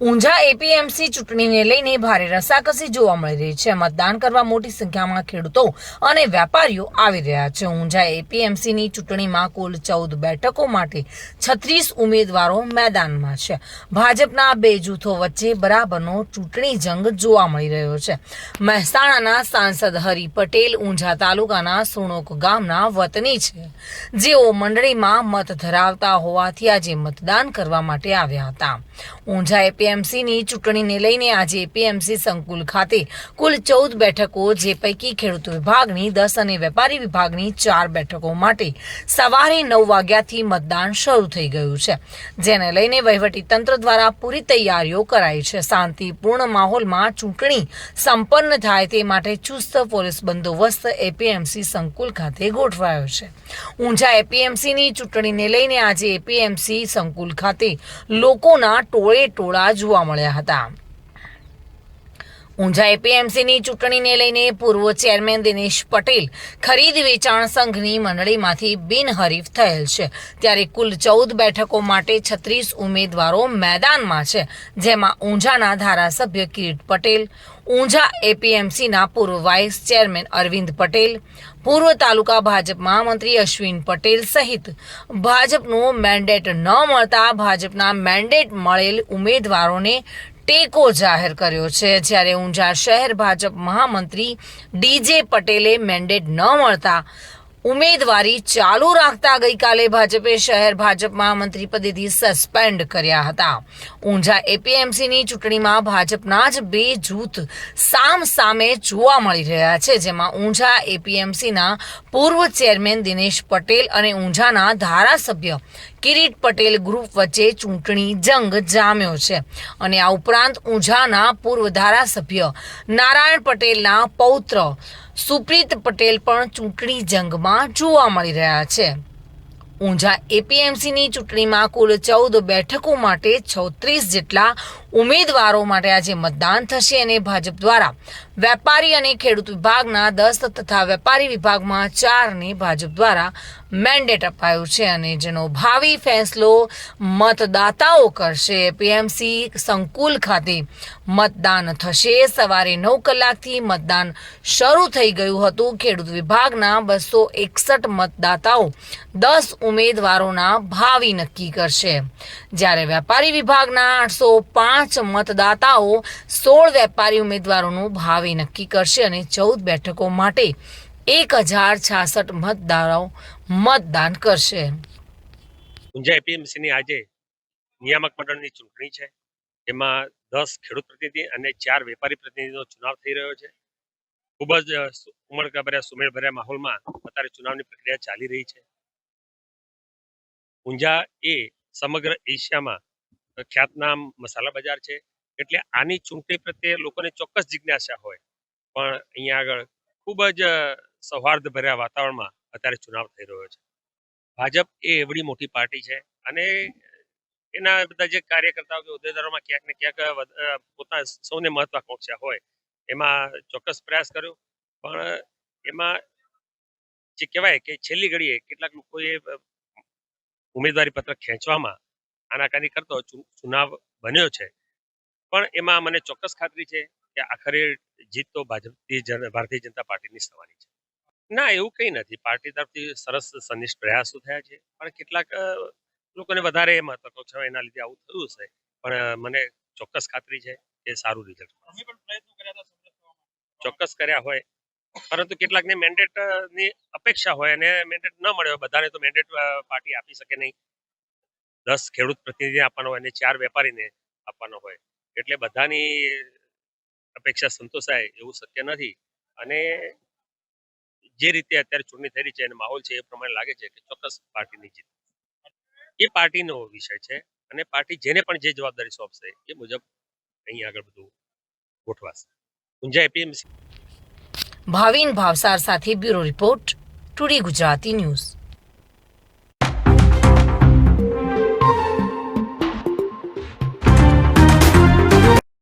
Unjha APMC ચૂંટણીને લઈને ભારે રસાકસી જોવા મળી રહી છે. મતદાન કરવા મોટી સંખ્યામાં ખેડૂતો અને વેપારીઓ આવી રહ્યા છે. ઊંઝા એપીએમસીની ચૂંટણીમાં કુલ ચૌદ બેઠકો માટે છત્રીસ ઉમેદવારો મેદાનમાં છે. ભાજપના બે જૂથો વચ્ચે બરાબરનો ચૂંટણી જંગ જોવા મળી રહ્યો છે. મહેસાણાના સાંસદ હરિ પટેલ ઊંઝા તાલુકાના સુણોક ગામના વતની છે. જેઓ મંડળીમાં મત ધરાવતા હોવાથી આજે મતદાન કરવા માટે આવ્યા હતા. ઊંઝા એપીએમસીની ચૂંટણીને લઈને આજે એપીએમસી સંકુલ ખાતે કુલ ચૌદ બેઠકો, જે પૈકી ખેડૂત વિભાગની દસ અને વેપારી વિભાગની ચાર બેઠકો માટે સવારે નવ વાગ્યાથી મતદાન શરૂ થઈ ગયું છે. જેને લઈને તંત્ર દ્વારા પૂરી તૈયારીઓ કરાઈ છે. શાંતિપૂર્ણ માહોલમાં ચૂંટણી સંપન્ન થાય તે માટે ચુસ્ત પોલીસ બંદોબસ્ત એપીએમસી સંકુલ ખાતે ગોઠવાયો છે. ઊંઝા એપીએમસીની ચૂંટણીને લઈને આજે એપીએમસી સંકુલ ખાતે લોકોના ટોળે ટોળા જોવા મળ્યા હતા. ઊંઝા એપીએમસીની ચૂંટણીને લઈને પૂર્વ ચેરમેન દિનેશ પટેલ ખરીદ વેચાણ સંઘની મંડળીમાંથી બિનહરીફ થયેલ છે. ત્યારે કુલ ચૌદ બેઠકો માટે છત્રીસ ઉમેદવારો મેદાનમાં છે, જેમાં ઊંઝાના ધારાસભ્ય કિરીટ પટેલ, ઊંઝા એપીએમસીના પૂર્વ વાઇસ ચેરમેન અરવિંદ પટેલ, પૂર્વ તાલુકા ભાજપ મહામંત્રી અશ્વિન પટેલ સહિત ભાજપનું મેન્ડેટ ન મળતા ભાજપના મેન્ડેટ મળેલ ઉમેદવારોને ટેકો જાહેર કર્યો છે. જ્યારે ઊંઝા શહેર ભાજપ મહામંત્રી ડીજે પટેલે મેન્ડેટ ન મળતા ઉમેદવારી ચાલુ રાખતા ગઈકાલે ભાજપે શહેર ભાજપ મહામંત્રી પદેથી સસ્પેન્ડ કર્યા હતા. ઊંઝા એપીએમસીની ચૂંટણીમાં ભાજપના જ બે જૂથ સામ સામે જોવા મળી રહ્યા છે, જેમાં ઊંઝા એપીએમસીના પૂર્વ ચેરમેન દિનેશ પટેલ અને ઊંઝાના ધારાસભ્ય કિરીટ પટેલ ગ્રુપ વચ્ચે ચૂંટણી જંગ જામ્યો છે. અને આ ઉપરાંત ઊંઝાના પૂર્વ ધારાસભ્ય નારાયણ પટેલના પૌત્ર સુપ્રીત પટેલ પણ ચૂંટણી જંગમાં જોવા મળી રહ્યા છે. ઊંઝા એપીએમસીની ચૂંટણીમાં કુલ ચૌદ બેઠકો માટે છત્રીસ જેટલા ઉમેદવારો માટે આજે મતદાન થશે અને ભાજપ દ્વારા વેપારી અને ખેડૂત વિભાગના દસ તથા વેપારી વિભાગમાં ચારને ભાજપ દ્વારા મેન્ડેટ અપાયું છે અને જેનો ભાવિ ફેંસલો મતદાતાઓ કરશે. પીએમસી સંકુલ ખાતે મતદાન થશે. સવારે નવ કલાકથી મતદાન શરૂ થઈ ગયું હતું. ખેડૂત વિભાગના બસો એકસઠ મતદાતાઓ દસ ઉમેદવારોના ભાવિ નક્કી કરશે. જ્યારે વેપારી વિભાગના આઠસો પાંચ મતદાતાઓ સોળ વેપારી ઉમેદવારોનું ભાવિ નક્કી કરશે અને ચૌદ બેઠકો માટે એક હજાર છાસઠ મતદારો મતદાન કરશે. ઊંઝા એપીએમસીની આજે નિયામક મંડળની ચૂંટણી છે. જેમાં દસ ખેડૂત પ્રતિનિધિ અને ચાર વેપારી પ્રતિનિધિનો ચુનાવ થઈ રહ્યો છે. ખૂબ જ ઉમળકાભર્યા, સુમેળભર્યા માહોલમાં અત્યારે ચુનાવની પ્રક્રિયા ચાલી રહી છે. ઊંઝા એ સમગ્ર એશિયામાં ખ્યાતનામ મસાલા બજાર છે. એટલે આની ચૂંટણી પ્રત્યે લોકોને ચોક્કસ જિજ્ઞાસા હોય. પણ અહીંયા આગળ ખૂબ જ સૌહાર્દ ભર્યા વાતાવરણમાં અત્યારે ચુનાવ થઈ રહ્યો છે. ભાજપ એ એવડી મોટી પાર્ટી છે અને એના બધા જે કાર્યકર્તાઓ કે હોદ્દેદારોમાં ક્યાંક ને ક્યાંક પોતા સૌને મહત્વાકાંક્ષા હોય. એમાં ચોક્કસ પ્રયાસ કર્યો. પણ એમાં જે કહેવાય કે છેલ્લી ઘડીએ કેટલાક લોકોએ ઉમેદવારી પત્રક ખેંચવામાં આનાકાની કરતો ચુનાવ બન્યો છે. પણ એમાં મને ચોક્કસ ખાતરી છે કે આખરે જીત તો ભાજપની ભારતીય જનતા પાર્ટીની થવાની છે. ના એવું કંઈ નથી. પાર્ટી તરફથી સરસ સનિષ્ઠ પ્રયાસો થયા છે. પણ કેટલાક લોકોને વધારે મહત્વાકાંક્ષા એના લીધે આવું થયું હશે. પણ મને ચોક્કસ ખાતરી છે કે સારું રિઝલ્ટ ચોક્કસ કર્યા હોય. પરંતુ કેટલાકને મેન્ડેટની અપેક્ષા હોય અને મેન્ડેટ ન મળ્યો બધાને તો મેન્ડેટ પાર્ટી આપી શકે નહીં. દસ ખેડૂત પ્રતિનિધિને આપવાનો હોય અને ચાર વેપારીને આપવાનો હોય. એટલે બધાની અપેક્ષા સંતોષાય એવું શક્ય નથી. અને જે રીતે અત્યારે ચૂંટણી થઈ રહી છે અને માહોલ છે એ પ્રમાણે લાગે છે કે ચોક્કસ પાર્ટીની જીત. એ પાર્ટીનો વિષય છે અને પાર્ટી જેને પણ જે જવાબદારી સોંપશે એ મુજબ અહીં આગળ બધું ગોઠવાશે. ઊંઝા એપીએમસી. ભાવિન ભાવસાર સાથે bureau report today Gujarati news.